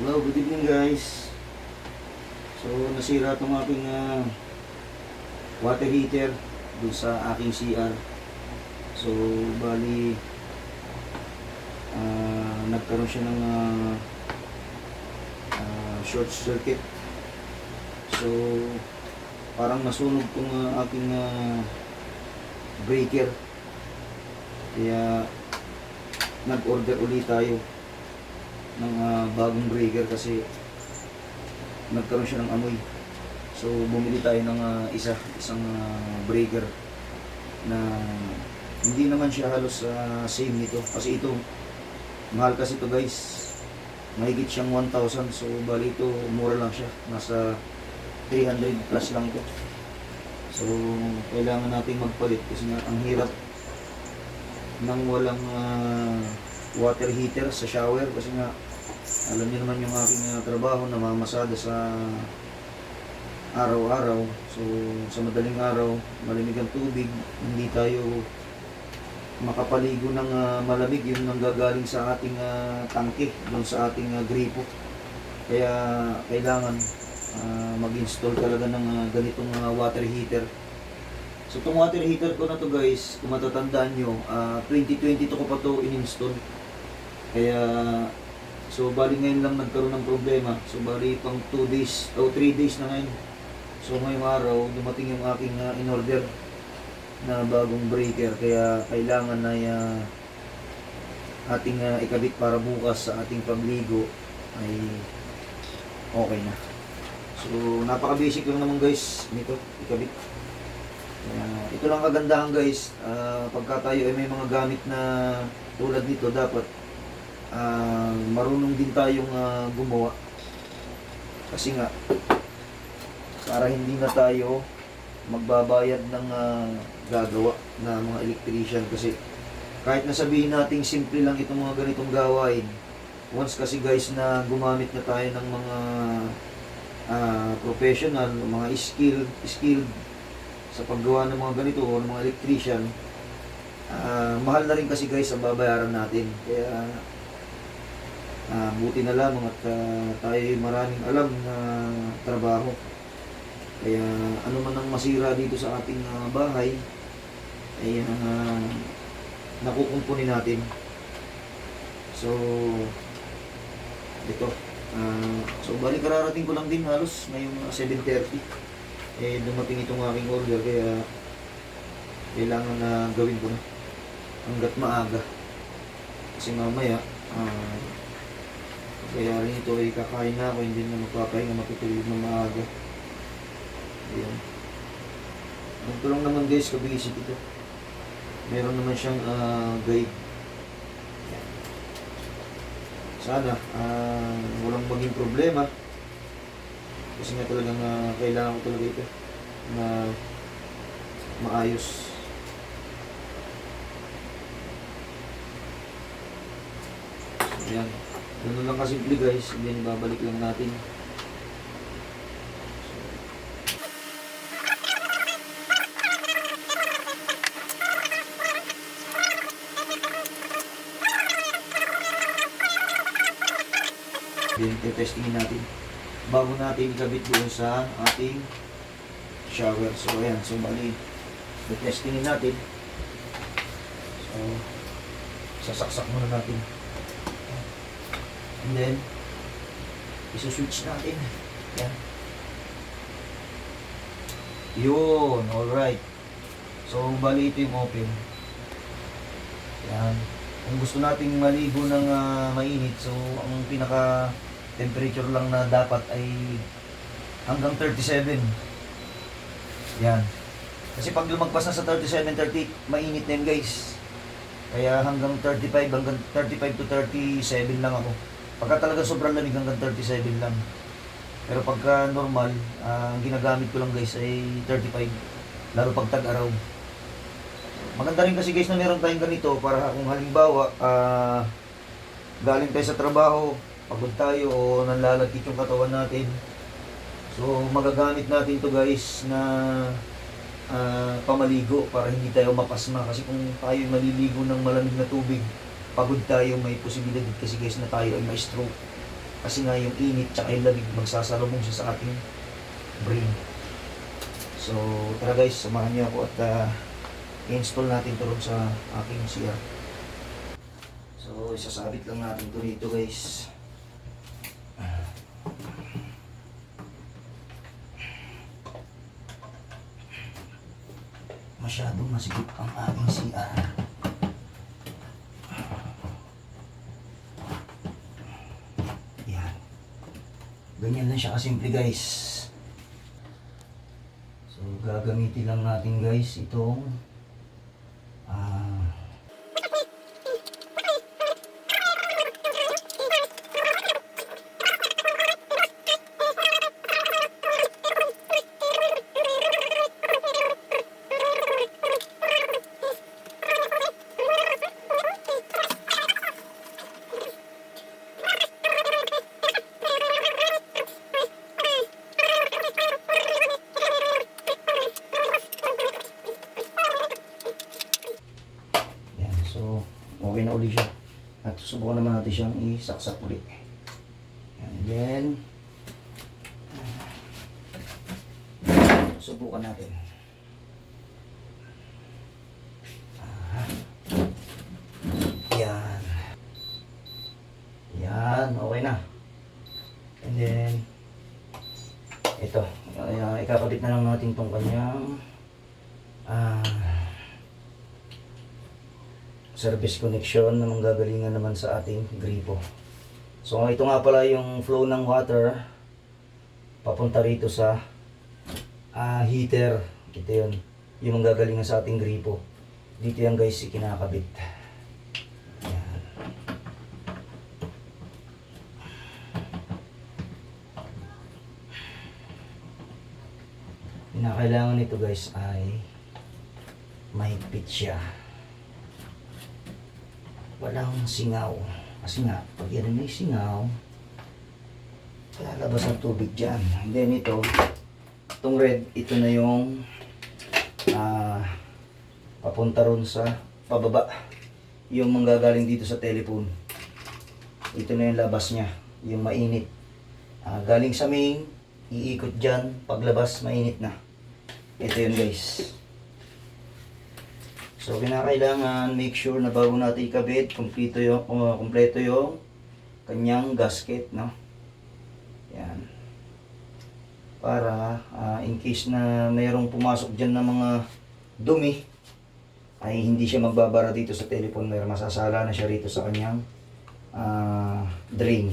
Hello, good evening guys. So, nasira itong aking ah, water heater dun sa aking CR. So, bali ah, nagkaroon siya ng ah, ah, short circuit. So, parang nasunog tong ah, aking ah, breaker. Kaya nag-order ulit tayo ng ah, bagong breaker kasi nagkaroon siya ng amoy. So bumili tayo ng ah, isa, isang ah, breaker na hindi naman siya halos ah, same nito kasi ito mahal kasi ito guys. Mahigit siyang 1,000 so bali ito mura lang siya. Nasa 300 plus lang ito. So kailangan nating magpalit kasi nga ang hirap nang walang ah, water heater sa shower kasi nga alam niyo naman yung aking ah, trabaho na mamasada sa araw-araw. So, sa madaling araw, malamig ang tubig, hindi tayo makapaligo ng ah, malamig yung nanggagaling sa ating ah, tangke, dun sa ating ah, gripo. Kaya kailangan ah, mag-install talaga ng ah, ganitong ah, water heater. So, itong water heater ko na to guys, kung matatandaan nyo, ah, 2022 ko pa to in-install. Kaya, so bali ngayon lang nagkaroon ng problema. So bali pang 2 days, o 3 days na ngayon. So ngayong araw, dumating yung aking uh, in-order na bagong breaker. Kaya kailangan na uh, ating uh, ikabit para bukas sa ating pagligo ay okay na. So napaka-basic lang naman guys nito, ikabit. Kaya, ito lang kagandahan guys, ah, pagka tayo ay may mga gamit na tulad nito, dapat ah, marunong din tayong ah, gumawa. Kasi nga, para hindi na tayo magbabayad ng ah, gagawa na mga electrician kasi kahit na sabihin nating simple lang itong mga ganitong gawain once kasi guys na gumamit na tayo ng mga ah, professional, mga skill, skilled sa paggawa ng mga ganito o ng mga electrician ah, mahal na rin kasi guys ang babayaran natin kaya Ah, buti na lamang at ah, tayo ay maraming alam na trabaho. Kaya ano man ang masira dito sa ating ah, bahay, ay uh, nakukumpuni natin. So, ito. ah, so, balik kararating ko lang din halos ngayong mga 7.30. Eh, dumating itong aking order kaya kailangan na gawin ko na hanggat maaga. Kasi mamaya, ah, kaya rin ito ay kakain na ako, hindi na magpapahinga, matutulog na maaga. Ayan. Lang naman guys, kabisip ito. Meron naman siyang ah, guide. Sana, ah, walang maging problema. Kasi nga talagang ah, kailangan ko talaga ito na maayos. Ayan. Ganun lang kasimple guys, and then babalik lang natin. Then, testingin natin. Bago natin ikabit doon sa ating shower. So, ayan. So, bali, testingin natin. So, sasaksak muna natin. And then, isuswitch natin. Yan. Yun, alright. So, bali ito yung open. Yan. Kung gusto nating maligo ng ah, mainit, so ang pinaka temperature lang na dapat ay hanggang 37. Yan. Kasi pag lumagpas na sa 37, 30, mainit na yun guys. Kaya hanggang 35, hanggang 35 to 37 lang ako. Pagka talaga sobrang lamig hanggang 37 lang. Pero pagka normal, ah, ang ginagamit ko lang guys ay 35. Lalo pag tag-araw. Maganda rin kasi guys na meron tayong ganito para kung halimbawa ah, galing tayo sa trabaho, pagod tayo o nanlalagkit yung katawan natin. So magagamit natin to guys na ah, pamaligo para hindi tayo mapasma kasi kung tayo maliligo ng malamig na tubig, pagod tayo, may posibilidad kasi guys na tayo ay may stroke. Kasi nga yung init tsaka yung lamig magsasalubong siya sa ating brain. So, tara guys, samahan niyo ako at ah, i-install natin ito sa aking CR. So, isasabit lang natin ito dito guys. Masyadong masigit ang aking CR. Yan. Ganyan lang siya kasimple guys. So gagamitin lang natin guys itong okay na uli siya. At susubukan naman natin siyang isaksak uli. Yan, then subukan natin. Ah. Yan. Yan, okay na. And then, ito, ikakabit na lang natin tong kanyang service connection na manggagalingan naman sa ating gripo. So ito nga pala yung flow ng water papunta rito sa ah, heater. Ito yun. Yung manggagalingan sa ating gripo. Dito yan guys ikinakabit. Yan. Pinakailangan nito guys ay mahigpit siya walang singaw. Kasi nga, pag yan may singaw, lalabas ang tubig dyan. And then ito, itong red, ito na yung ah, papunta ron sa pababa. Yung manggagaling dito sa telephone. Ito na yung labas niya, yung mainit. Ah, galing sa main, iikot dyan, paglabas, mainit na. Ito yun guys. So, kinakailangan make sure na bago natin ikabit, kumpleto yung, uh, kumpleto yung kanyang gasket, no? Yan. Para, ah, in case na mayroong pumasok dyan ng mga dumi, ay hindi siya magbabara dito sa telephone wire. Masasala na siya rito sa kanyang ah, drain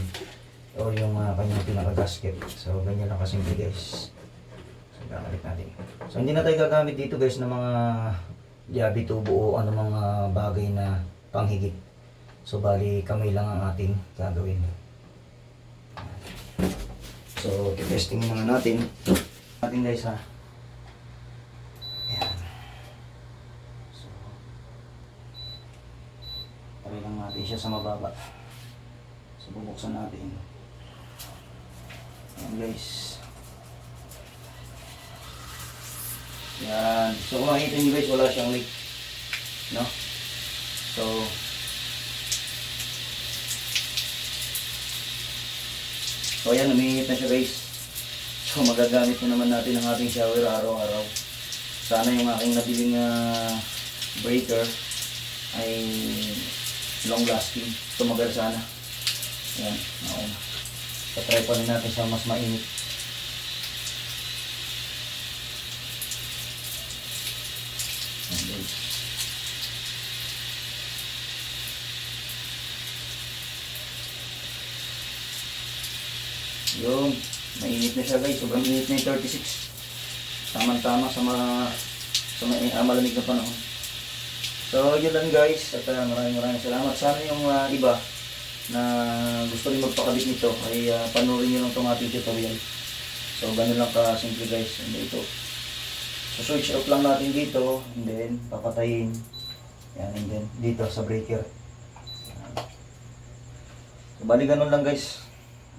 o yung ah, kanyang pinaka-gasket. So, ganyan lang kasimple guys. So, gagalit natin. So, hindi na tayo gagamit dito guys ng mga diabi tubo ano mga bagay na panghigit. So bali kamay lang ang ating gagawin. So testing muna natin. Natin guys ha. Ayan. So try lang natin siya sa mababa. So bubuksan natin. Ayan guys. Yan. So kung makikita nyo guys, wala siyang leak. No? So, so yan, umiinit na siya guys. So magagamit na naman natin ang ating shower araw-araw. Sana yung aking nabiling uh, breaker ay long lasting. Tumagal sana. Yan, okay na. Pa rin natin sa mas mainit. Yan, guys. Yung, mainit na siya guys. Sobrang init na yung 36. Tama-tama sa mga sa mga ah, malamig na panahon. So, yun lang guys. At uh, maraming maraming salamat. Sana yung ah, iba na gusto rin magpakabit nito ay uh, panoorin nyo lang itong ating tutorial. So, ganun lang ka-simple guys. And ito. So, switch off lang natin dito. And then, papatayin. Yan, and then, dito sa breaker. So, bali ganun lang guys.